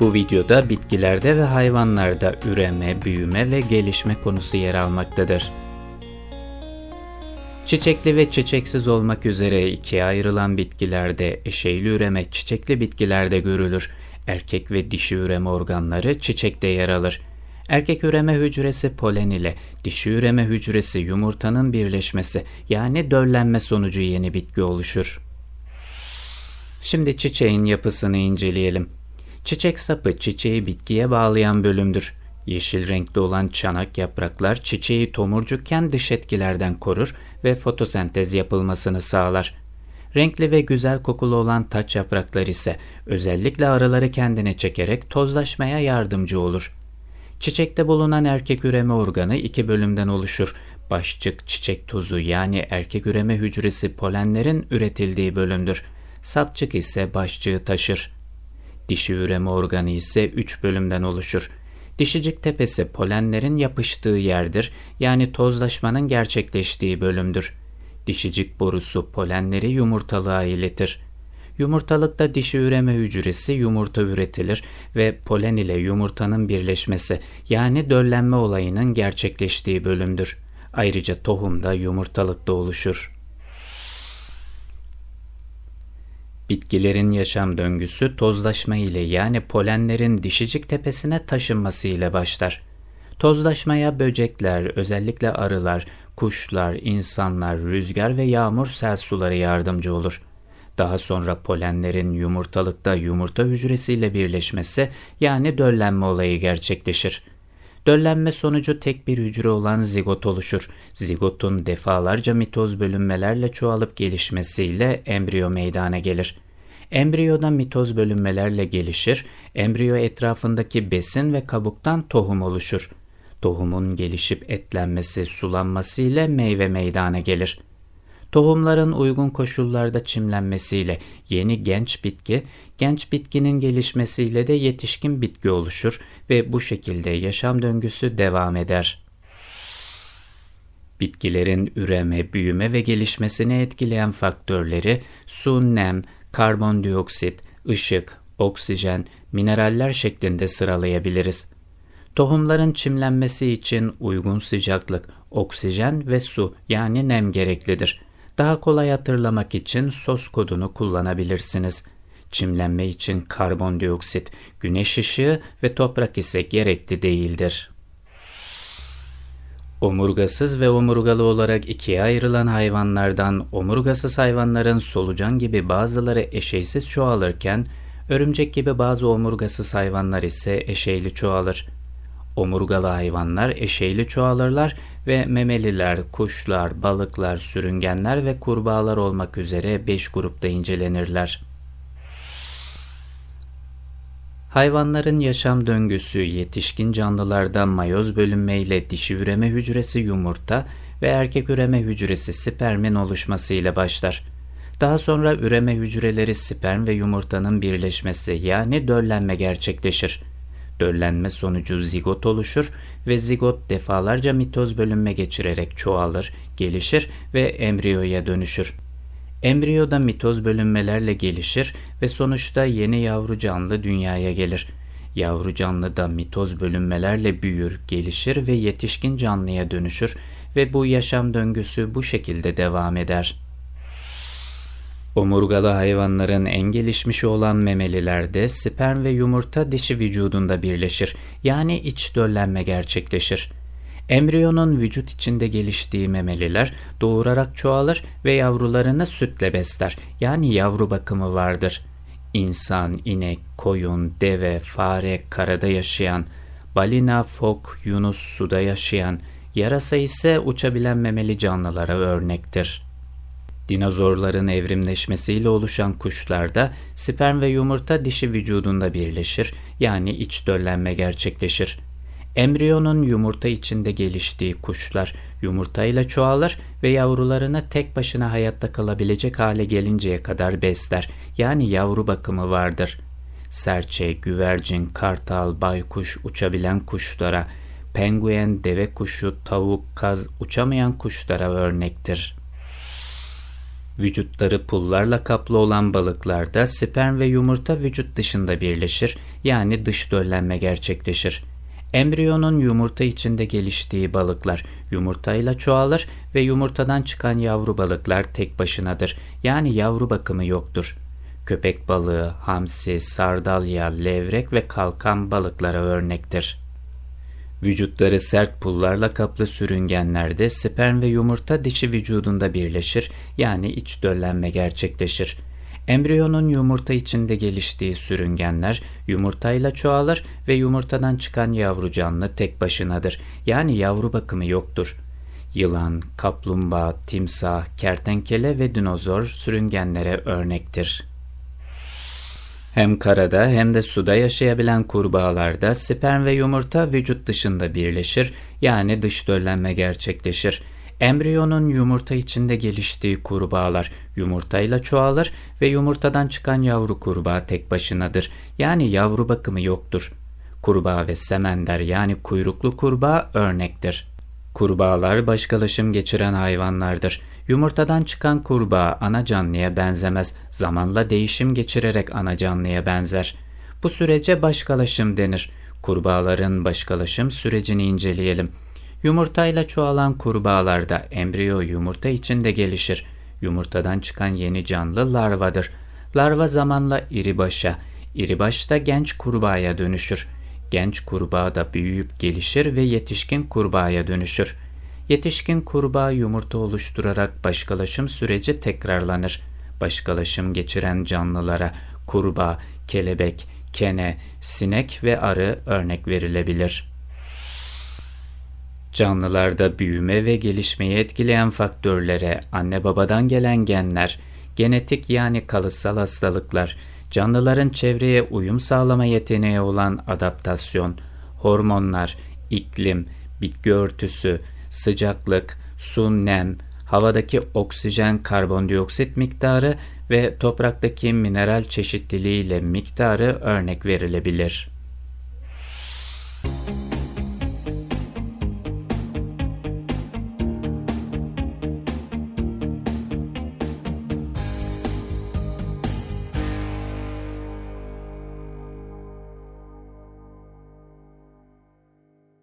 Bu videoda bitkilerde ve hayvanlarda üreme, büyüme ve gelişme konusu yer almaktadır. Çiçekli ve çiçeksiz olmak üzere ikiye ayrılan bitkilerde eşeyli üreme çiçekli bitkilerde görülür. Erkek ve dişi üreme organları çiçekte yer alır. Erkek üreme hücresi polen ile dişi üreme hücresi yumurtanın birleşmesi yani döllenme sonucu yeni bitki oluşur. Şimdi çiçeğin yapısını inceleyelim. Çiçek sapı çiçeği bitkiye bağlayan bölümdür. Yeşil renkli olan çanak yapraklar çiçeği tomurcukken dış etkilerden korur ve fotosentez yapılmasını sağlar. Renkli ve güzel kokulu olan taç yapraklar ise özellikle arıları kendine çekerek tozlaşmaya yardımcı olur. Çiçekte bulunan erkek üreme organı iki bölümden oluşur. Başçık çiçek tozu yani erkek üreme hücresi polenlerin üretildiği bölümdür. Sapçık ise başçığı taşır. Dişi üreme organı ise üç bölümden oluşur. Dişicik tepesi polenlerin yapıştığı yerdir yani tozlaşmanın gerçekleştiği bölümdür. Dişicik borusu polenleri yumurtalığa iletir. Yumurtalıkta dişi üreme hücresi yumurta üretilir ve polen ile yumurtanın birleşmesi yani döllenme olayının gerçekleştiği bölümdür. Ayrıca tohum da yumurtalıkta oluşur. Bitkilerin yaşam döngüsü tozlaşma ile yani polenlerin dişicik tepesine taşınması ile başlar. Tozlaşmaya böcekler, özellikle arılar, kuşlar, insanlar, rüzgar ve yağmur sel suları yardımcı olur. Daha sonra polenlerin yumurtalıkta yumurta hücresiyle birleşmesi yani döllenme olayı gerçekleşir. Döllenme sonucu tek bir hücre olan zigot oluşur. Zigotun defalarca mitoz bölünmelerle çoğalıp gelişmesiyle embriyo meydana gelir. Embriyoda mitoz bölünmelerle gelişir, embriyo etrafındaki besin ve kabuktan tohum oluşur. Tohumun gelişip etlenmesi, sulanması ile meyve meydana gelir. Tohumların uygun koşullarda çimlenmesiyle yeni genç bitki, genç bitkinin gelişmesiyle de yetişkin bitki oluşur ve bu şekilde yaşam döngüsü devam eder. Bitkilerin üreme, büyüme ve gelişmesini etkileyen faktörleri su, nem, karbondioksit, ışık, oksijen, mineraller şeklinde sıralayabiliriz. Tohumların çimlenmesi için uygun sıcaklık, oksijen ve su yani nem gereklidir. Daha kolay hatırlamak için sos kodunu kullanabilirsiniz. Çimlenme için karbondioksit, güneş ışığı ve toprak ise gerekli değildir. Omurgasız ve omurgalı olarak ikiye ayrılan hayvanlardan omurgasız hayvanların solucan gibi bazıları eşeysiz çoğalırken örümcek gibi bazı omurgasız hayvanlar ise eşeyli çoğalır. Omurgalı hayvanlar eşeyli çoğalırlar ve memeliler, kuşlar, balıklar, sürüngenler ve kurbağalar olmak üzere 5 grupta incelenirler. Hayvanların yaşam döngüsü yetişkin canlılarda mayoz bölünme ile dişi üreme hücresi yumurta ve erkek üreme hücresi spermin oluşmasıyla başlar. Daha sonra üreme hücreleri sperm ve yumurtanın birleşmesi yani döllenme gerçekleşir. Döllenme sonucu zigot oluşur ve zigot defalarca mitoz bölünme geçirerek çoğalır, gelişir ve embriyoya dönüşür. Embriyoda mitoz bölünmelerle gelişir ve sonuçta yeni yavru canlı dünyaya gelir. Yavru canlı da mitoz bölünmelerle büyür, gelişir ve yetişkin canlıya dönüşür ve bu yaşam döngüsü bu şekilde devam eder. Omurgalı hayvanların en gelişmiş olan memelilerde sperm ve yumurta dişi vücudunda birleşir. Yani iç döllenme gerçekleşir. Embriyonun vücut içinde geliştiği memeliler doğurarak çoğalır ve yavrularını sütle besler. Yani yavru bakımı vardır. İnsan, inek, koyun, deve, fare, karada yaşayan, balina, fok, yunus suda yaşayan, yarasa ise uçabilen memeli canlılara örnektir. Dinozorların evrimleşmesiyle oluşan kuşlarda sperm ve yumurta dişi vücudunda birleşir yani iç döllenme gerçekleşir. Embriyonun yumurta içinde geliştiği kuşlar yumurtayla çoğalır ve yavrularını tek başına hayatta kalabilecek hale gelinceye kadar besler. Yani yavru bakımı vardır. Serçe, güvercin, kartal, baykuş, uçabilen kuşlara, penguen, deve kuşu, tavuk, kaz, uçamayan kuşlara örnektir. Vücutları pullarla kaplı olan balıklarda sperm ve yumurta vücut dışında birleşir, yani dış döllenme gerçekleşir. Embriyonun yumurta içinde geliştiği balıklar yumurtayla çoğalır ve yumurtadan çıkan yavru balıklar tek başınadır, yani yavru bakımı yoktur. Köpek balığı, hamsi, sardalya, levrek ve kalkan balıklara örnektir. Vücutları sert pullarla kaplı sürüngenlerde sperm ve yumurta dişi vücudunda birleşir, yani iç döllenme gerçekleşir. Embriyonun yumurta içinde geliştiği sürüngenler yumurtayla çoğalır ve yumurtadan çıkan yavru canlı tek başınadır, yani yavru bakımı yoktur. Yılan, kaplumbağa, timsah, kertenkele ve dinozor sürüngenlere örnektir. Hem karada hem de suda yaşayabilen kurbağalarda sperm ve yumurta vücut dışında birleşir, yani dış döllenme gerçekleşir. Embriyonun yumurta içinde geliştiği kurbağalar yumurtayla çoğalır ve yumurtadan çıkan yavru kurbağa tek başınadır, yani yavru bakımı yoktur. Kurbağa ve semender yani kuyruklu kurbağa örnektir. Kurbağalar başkalaşım geçiren hayvanlardır. Yumurtadan çıkan kurbağa ana canlıya benzemez, zamanla değişim geçirerek ana canlıya benzer. Bu sürece başkalaşım denir. Kurbağaların başkalaşım sürecini inceleyelim. Yumurtayla çoğalan kurbağalarda embriyo yumurta içinde gelişir. Yumurtadan çıkan yeni canlı larvadır. Larva zamanla iri başa, iri baş da genç kurbağaya dönüşür. Genç kurbağa da büyüyüp gelişir ve yetişkin kurbağaya dönüşür. Yetişkin kurbağa yumurta oluşturarak başkalaşım süreci tekrarlanır. Başkalaşım geçiren canlılara kurbağa, kelebek, kene, sinek ve arı örnek verilebilir. Canlılarda büyüme ve gelişmeyi etkileyen faktörlere anne babadan gelen genler, genetik yani kalıtsal hastalıklar, canlıların çevreye uyum sağlama yeteneği olan adaptasyon, hormonlar, iklim, bitki örtüsü, sıcaklık, su, nem, havadaki oksijen, karbondioksit miktarı ve topraktaki mineral çeşitliliği ile miktarı örnek verilebilir.